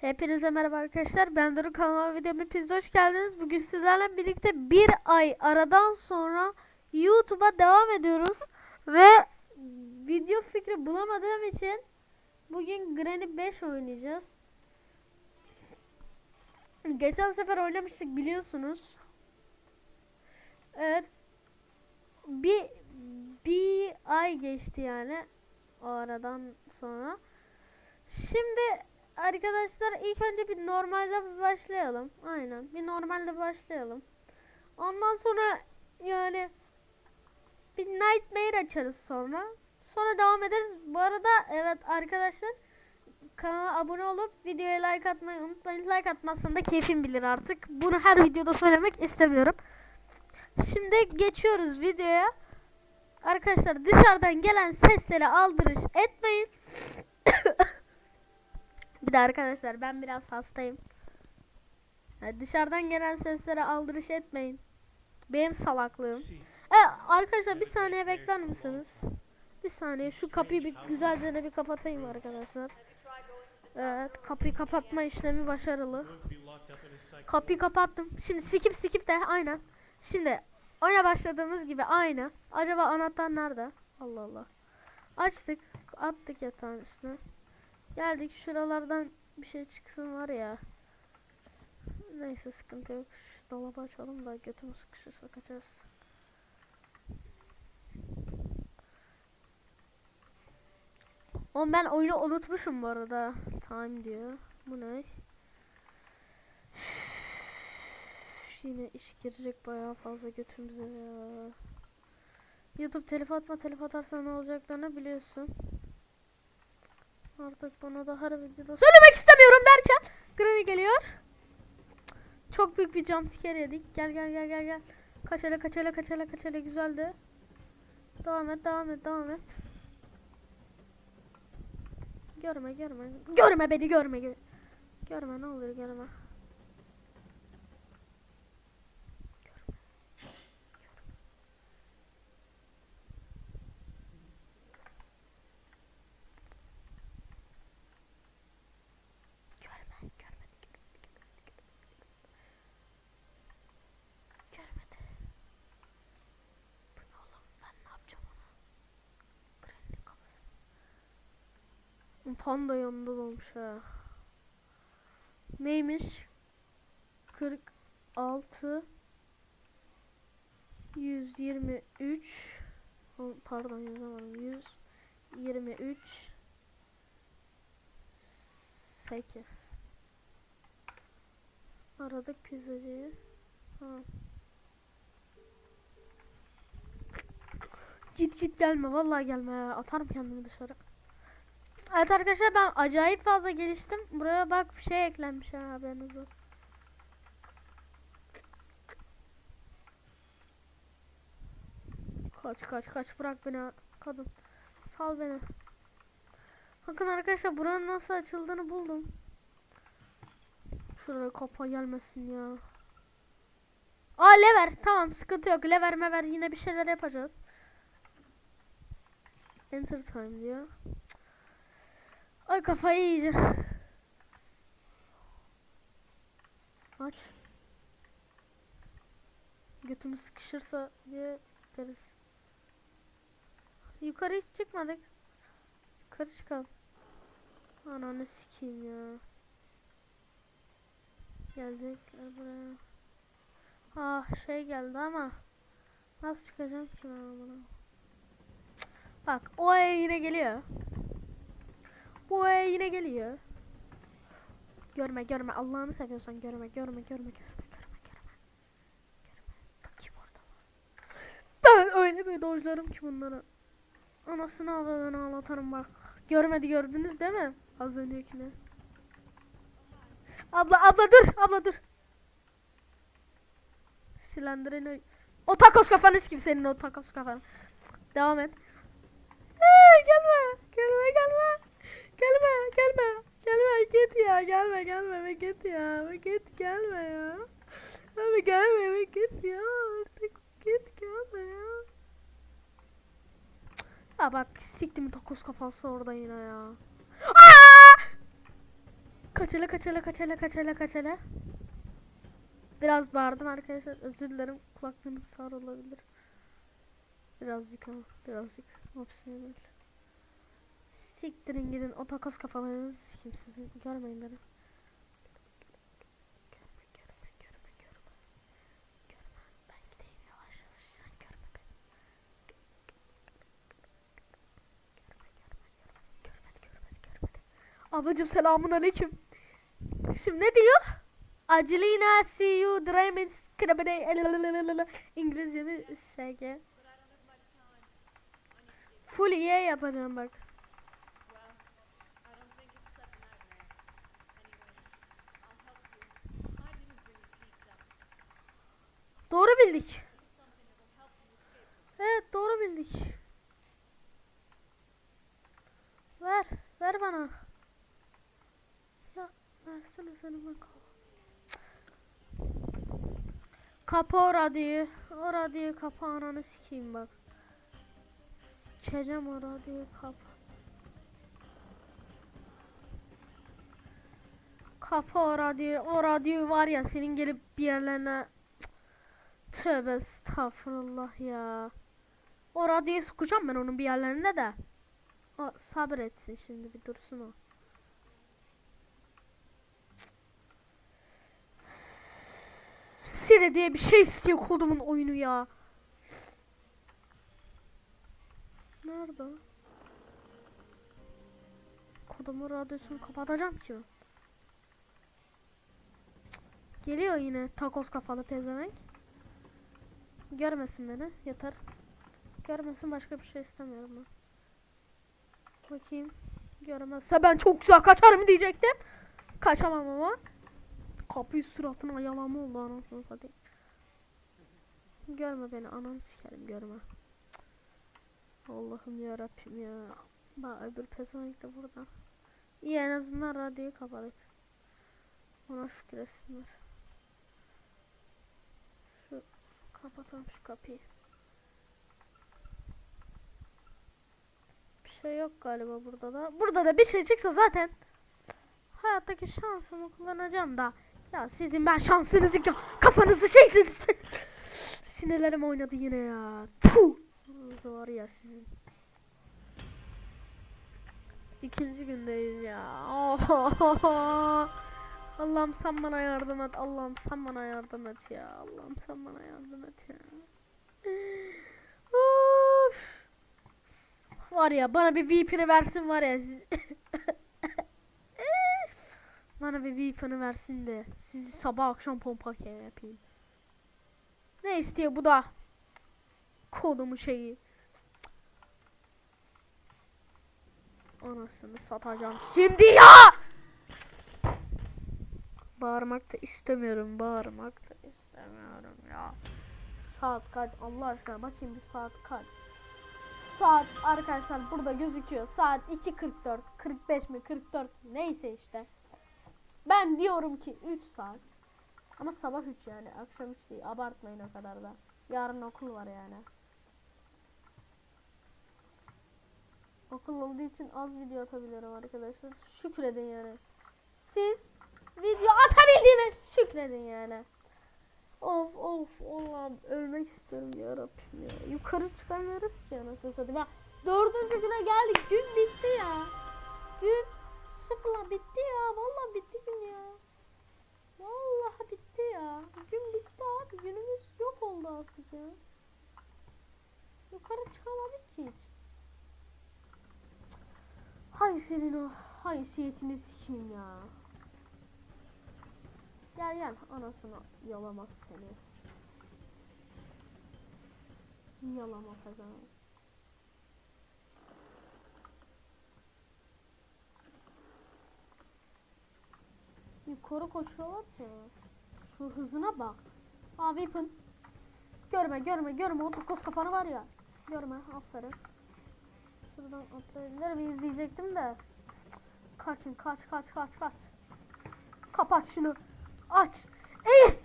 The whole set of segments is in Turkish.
Hepinize merhaba arkadaşlar. Ben Duru kanalıma videoma hepiniz hoş geldiniz. Bugün sizlerle birlikte bir ay aradan sonra YouTube'a devam ediyoruz. Ve video fikri bulamadığım için bugün Granny 5 oynayacağız. Geçen sefer oynamıştık biliyorsunuz. Evet. Bir, bir ay geçti yani o aradan sonra. Şimdi Arkadaşlar ilk önce bir normalde başlayalım. Aynen. Bir normalde başlayalım. Ondan sonra yani bir Nightmare açarız sonra. Sonra devam ederiz. Bu arada evet arkadaşlar kanala abone olup videoya like atmayı unutmayın. Like atmazsan da keyfim bilir artık. Bunu her videoda söylemek istemiyorum. Şimdi geçiyoruz videoya. Arkadaşlar dışarıdan gelen sesleri aldırış etmeyin. Bir de arkadaşlar ben biraz hastayım. Yani dışarıdan gelen seslere aldırış etmeyin. Benim salaklığım. E arkadaşlar bir saniye bekler misiniz? Bir saniye şu kapıyı bir güzelce de bir kapatayım arkadaşlar. Evet kapıyı kapatma işlemi başarılı. Kapıyı kapattım. Şimdi skip skip de aynen. Şimdi oyuna başladığımız gibi aynı. Acaba anahtar nerede? Allah Allah. Açtık. Attık yatağın üstüne. Geldik şuralardan bir şey çıksın var ya. Neyse sıkıntı yok. Şu dolabı açalım da götümü sıkışırsa kaçarız. Oğlum ben oyunu unutmuşum bu arada. Time diyor. Bu ne? Yine iş girecek bayağı fazla götümüze ya. YouTube telif atma telif atarsan ne olacaklarını biliyorsun. Artık bunu da her videoda söylemek istemiyorum derken Granny geliyor. Çok büyük bir jumpscare yedik. Gel gel gel gel gel. Kaç hele kaç hele kaç hele kaç hele güzeldi. Devam et devam et devam et. Görme görme. Görme beni görme. gö- Görme ne olur. Görme, görmedi, görmedi, görmedi, görmedi. Görmedi. Bu ne oğlum? Ben ne yapacağım ona? Granny'nin kafası. Panda yanında dolmuş ha. Neymiş? 46 123 Oğlum, Pardon yazamadım. 123 8 Aradık pizzacıyı. Ha. Git git gelme vallahi gelme ya. Atarım kendimi dışarı. Evet arkadaşlar ben acayip fazla geliştim. Buraya bak bir şey eklenmiş ha haberiniz. Kaç kaç kaç bırak beni kadın. Sal beni. Bakın arkadaşlar buranın nasıl açıldığını buldum. Şuraya kapa gelmesin ya. Aa lever tamam sıkıntı yok lever mever yine bir şeyler yapacağız. Enter time diyor. Cık. Ay kafayı yiyeceğim. Aç. Götümü sıkışırsa diye deriz. Yukarı hiç çıkmadık. Yukarı çıkalım. Ananı sikeyim ya. Gelecekler buraya. Ah şey geldi ama nasıl çıkacağım ki ben bunu? Bak o yine geliyor. Bu aya yine geliyor. Görme görme Allah'ını seviyorsan görme görme görme görme görme görme. Görme. Bakayım orada var. Ben öyle bir dojlarım ki bunları. Anasını avradını ağlatarım bak. Görmedi gördünüz değil mi? Az öncekini. Abla abla dur abla dur. Silendirin o takos kafanız gibi senin o takos kafan. Devam et. Ee, gelme gelme gelme. Gelme gelme. Gelme git ya gelme gelme ve git ya ve git gelme ya. Abi gelme ve git ya artık git gelme ya. Ya bak siktim takos kafası orada yine ya. Aa! Kaç hele kaç hele kaç hele kaç hele kaç hele. Biraz bağırdım arkadaşlar. Özür dilerim. Kulaklığınız sağır olabilir. Birazcık ama. Birazcık. Opsiyonel. Siktirin gidin. O takas kafalarınızı sizin. Görmeyin beni. Görme görme görme görme. Görme. Ben gideyim yavaş yavaş. Sen görme beni. Görme görme selamun aleyküm. Şimdi ne diyor? Acelina see you dreaming skrabede İngilizce mi SG? Full Y yapacağım bak. Escape from Evet doğru bildik. Ver. Ver bana. Ya versene senin ben kal. Kapa o radyoyu. O radyoyu kapa ananı sikeyim bak. Sikeceğim o radyoyu kapa. Kapa o radyoyu. O radyoyu var ya senin gelip bir yerlerine. Tövbe estağfurullah ya. O radyoyu sokacağım ben onun bir yerlerine de. O sabretsin şimdi bir dursun o. Siri diye bir şey istiyor kodumun oyunu ya. Nerede? Kodumun radyosunu kapatacağım ki. Geliyor yine takos kafalı pezevenk. Görmesin beni yeter. Görmesin başka bir şey istemiyorum ben. Bakayım. Görmezse ben çok güzel kaçarım diyecektim. Kaçamam ama. Kapıyı suratına yalama oldu anasını satayım. Görme beni ananı sikerim görme. Allah'ım ya Rabbim ya. Bak öbür pezevenk de burada. İyi en azından radyoyu kapadık. Ona şükür etsinler. Şu kapatalım şu kapıyı. Bir şey yok galiba burada da. Burada da bir şey çıksa zaten hayattaki şansımı kullanacağım da. Ya sizin ben şansınızı ka- kafanızı şeysiniz. Sinirlerim oynadı yine ya. Puh. Var ya sizin. İkinci gündeyiz ya. Allah'ım sen bana yardım et. Allah'ım sen bana yardım et ya. Allah'ım sen bana yardım et ya. Of. Var ya bana bir VPN'i versin var ya. bana bir VPN'i versin de sizi sabah akşam pompa yapayım. Ne istiyor bu da? Kodumu şeyi. Anasını satacağım şimdi ya. Bağırmak da istemiyorum. Bağırmak da istemiyorum ya. Saat kaç? Allah aşkına bakayım bir saat kaç. Saat arkadaşlar burada gözüküyor. Saat 2.44, 45 mi 44 mi neyse işte. Ben diyorum ki 3 saat. Ama sabah 3 yani. Akşam 3 değil. Abartmayın o kadar da. Yarın okul var yani. Okul olduğu için az video atabiliyorum arkadaşlar. Şükredin yani. Siz video atabildiğine şükredin yani. Of of Allah'ım ölmek istiyorum ya Rabbim ya. Yukarı çıkamıyoruz ki anasını satayım. Ya, dördüncü güne geldik. Gün bitti ya. Gün sıfırla bitti ya. Vallahi bitti gün ya. Vallahi bitti ya. Gün bitti abi. Günümüz yok oldu artık ya. Yukarı çıkamadık ki hiç. Hay senin o haysiyetini sikeyim ya. Gel gel anasını yalamaz seni. Yalama kazan. Yukarı koşuyorlar ki. Şu hızına bak. Abi ipin. Görme görme görme o takos kafanı var ya. Görme aferin. Şuradan atlayabilir miyiz diyecektim de. Kaçın kaç kaç kaç kaç. Kapat şunu. Aç. Ey!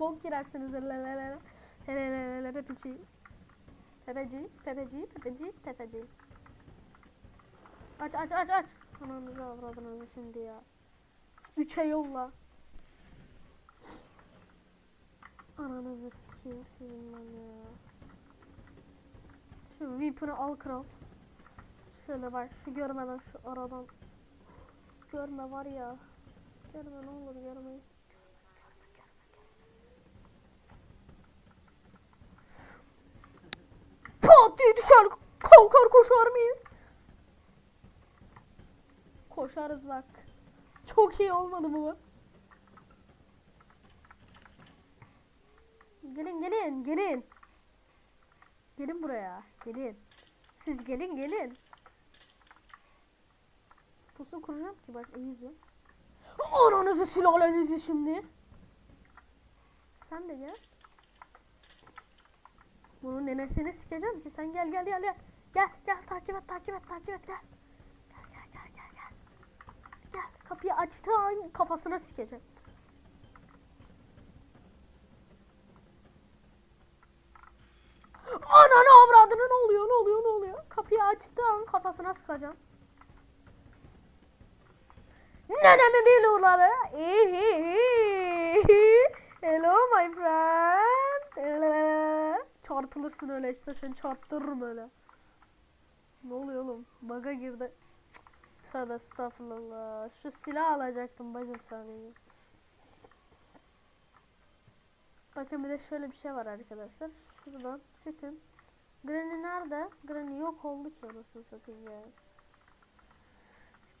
Bok girersiniz. Pepeci. Pepeci, pepeci, pepeci, pepeci. Aç aç aç aç. Ananızı avradınızı şimdi ya. Üçe yolla. Ananızı sikeyim sizin lan ya. Şu Weapon'ı al kral. Şöyle bak şu görmeden şu aradan. Görme var ya. Görme ne olur görmeyin. Pat diye düşer kalkar koşar mıyız? Koşarız bak. Çok iyi olmadı bu? Gelin gelin gelin. Gelin buraya. Gelin. Siz gelin gelin. Pusu kuracağım ki bak iyi izle. Ananızı sülalenizi şimdi. Sen de gel. Bunun nenesini sikeceğim ki sen gel gel gel gel. Gel gel takip et takip et takip et gel. Gel gel gel gel gel. Gel kapıyı açtığı an kafasına sikeceğim. Ananı avradını ne oluyor ne oluyor ne oluyor? Kapıyı açtığı an kafasına sıkacağım. Nenemi biliyorlar. Hello my friend. Çarpılırsın öyle işte seni çarptırırım öyle. Ne oluyor oğlum? Baga girdi. Tövbe estağfurullah. Şu silah alacaktım bacım sadece. Bakın bir de şöyle bir şey var arkadaşlar. Şuradan çıkın. Granny nerede? Granny yok oldu ki anasını satayım ya.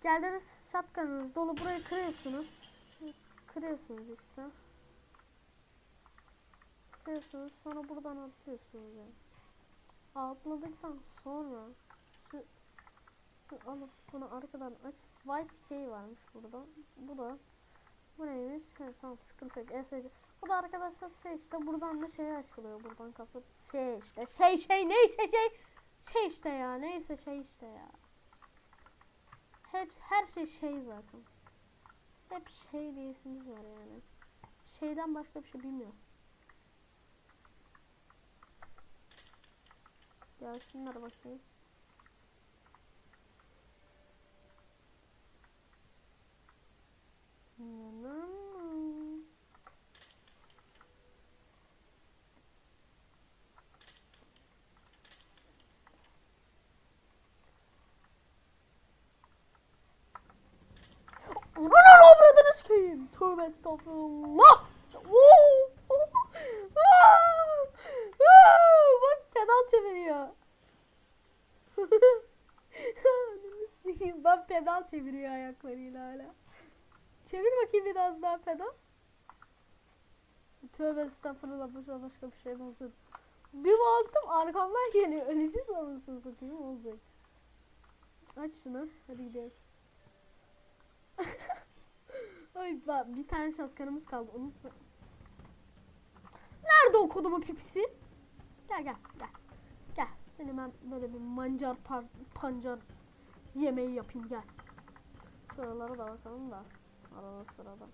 Geldiniz şapkanınız dolu burayı kırıyorsunuz. Kırıyorsunuz işte. Kırıyorsunuz sonra buradan atlıyorsunuz yani. Atladıktan sonra şu, şu alıp bunu arkadan aç. White key varmış burada. Bu da bu neymiş? Evet tamam sıkıntı yok. ESC. Bu da arkadaşlar şey işte buradan da şey açılıyor. Buradan kapı şey işte şey şey neyse şey şey işte ya neyse şey işte ya. Hep her şey şey zaten. Hep şey diyesiniz var yani. Şeyden başka bir şey bilmiyoruz. Gelsinler bakayım. Yanım. Tövbe estağfurullah. Bak pedal çeviriyor. Bak pedal çeviriyor ayaklarıyla hala. Çevir bakayım biraz daha pedal. Tövbe estağfurullah bu başka bir şey olsun. Bir baktım arkamdan geliyor. Öleceğiz anasını satayım olacak. Aç şunu. Hadi gidiyoruz. Ay bir tane şatkanımız kaldı unutma. Nerede o kodumu pipisi? Gel gel gel. Gel seni ben böyle bir mancar par pancar yemeği yapayım gel. Şuralara da bakalım da arada sırada.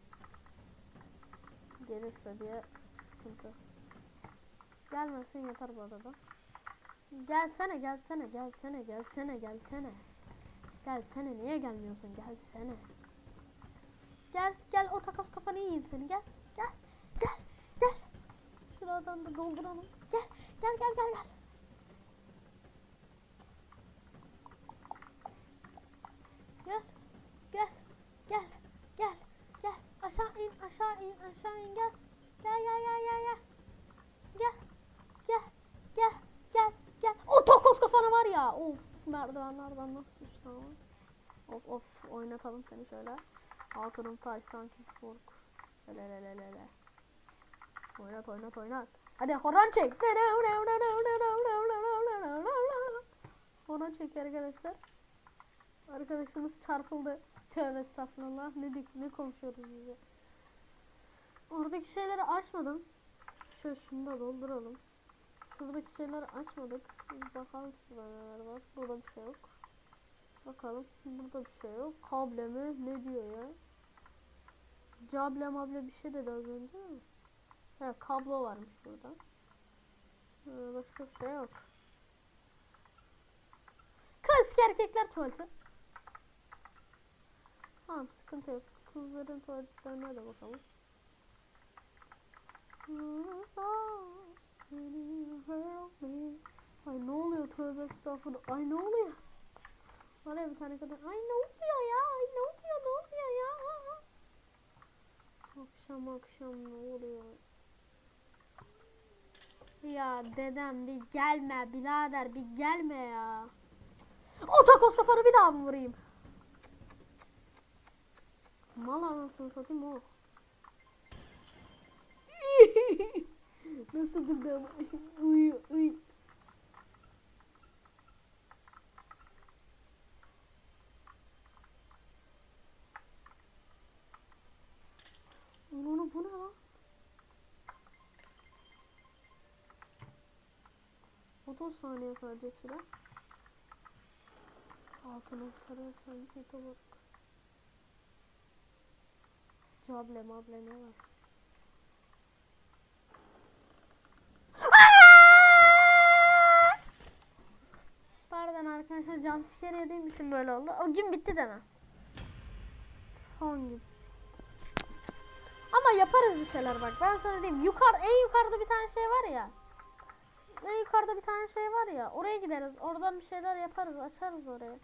Gelirse diye sıkıntı. Gelmesin yeter bu arada. Gelsene gelsene gelsene gelsene gelsene. Gelsene niye gelmiyorsun gelsene. Gel gel o takas kafanı yiyeyim seni gel gel gel gel. Şuradan da dolduralım. Gel gel gel gel gel. Gel gel gel gel gel aşağı in aşağı in aşağı in gel. Gel gel gel gel gel. Gel gel gel gel gel. O takas kafanı var ya. Of merdivenlerden nasıl düştü. Of of oynatalım seni şöyle. Hatunum taş sanki kork. Hele hele hele hele. Oynat oynat oynat. Hadi horon çek. Horon çek arkadaşlar. Arkadaşımız çarpıldı. Tövbe estağfurullah. Ne, dik- ne konuşuyoruz biz ya. Oradaki şeyleri açmadım. Şöyle şunu da dolduralım. Şuradaki şeyleri açmadık. Bakalım şurada neler var. Burada bir şey yok. Bakalım. Burada bir şey yok. Kable mi? Ne diyor ya? Cable mable bir şey dedi az önce mi? He kablo varmış burada. Ee, başka bir şey yok. Kız erkekler tuvaleti. Tamam sıkıntı yok. Kızların tuvaletlerine de bakalım. Ay ne oluyor tövbe estağfurullah. Ay ne oluyor? Var ya bir tane kadın. Ay ne oluyor ya? Ay ne oluyor ne oluyor ya? Akşam akşam ne oluyor? Ya dedem bir gelme birader bir gelme ya. O takos kafanı bir daha mı vurayım? Mal anasını satayım o. Nasıl durdu ama? Uy uy. Onu bu ne lan? 30 saniye sadece süre. Altına sarı sanki tabak. Cable mable ne var? Pardon arkadaşlar jumpscare yediğim için böyle oldu. O gün bitti deme. Son gün. Ama yaparız bir şeyler bak. Ben sana diyeyim. Yukarı, en yukarıda bir tane şey var ya. En yukarıda bir tane şey var ya. Oraya gideriz. Oradan bir şeyler yaparız. Açarız orayı.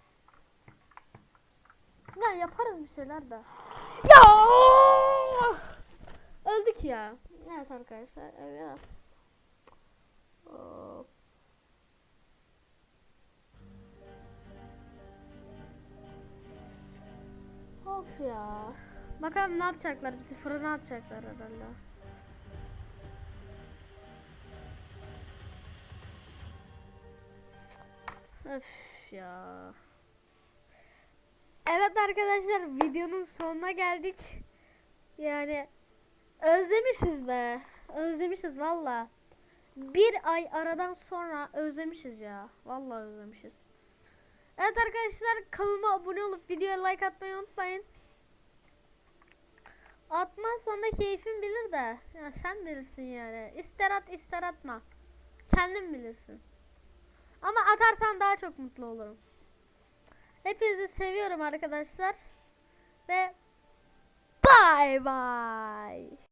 Ya yaparız bir şeyler de. Ya! Öldük ya. Evet arkadaşlar. Evet. Of ya. Bakalım ne yapacaklar? Bizi fırına atacaklar herhalde. Öf ya. Evet arkadaşlar videonun sonuna geldik. Yani özlemişiz be. Özlemişiz valla. Bir ay aradan sonra özlemişiz ya. Valla özlemişiz. Evet arkadaşlar kanalıma abone olup videoya like atmayı unutmayın. Atmazsan da keyfin bilir de. Ya sen bilirsin yani. İster at ister atma. Kendin bilirsin. Ama atarsan daha çok mutlu olurum. Hepinizi seviyorum arkadaşlar. Ve bye bye.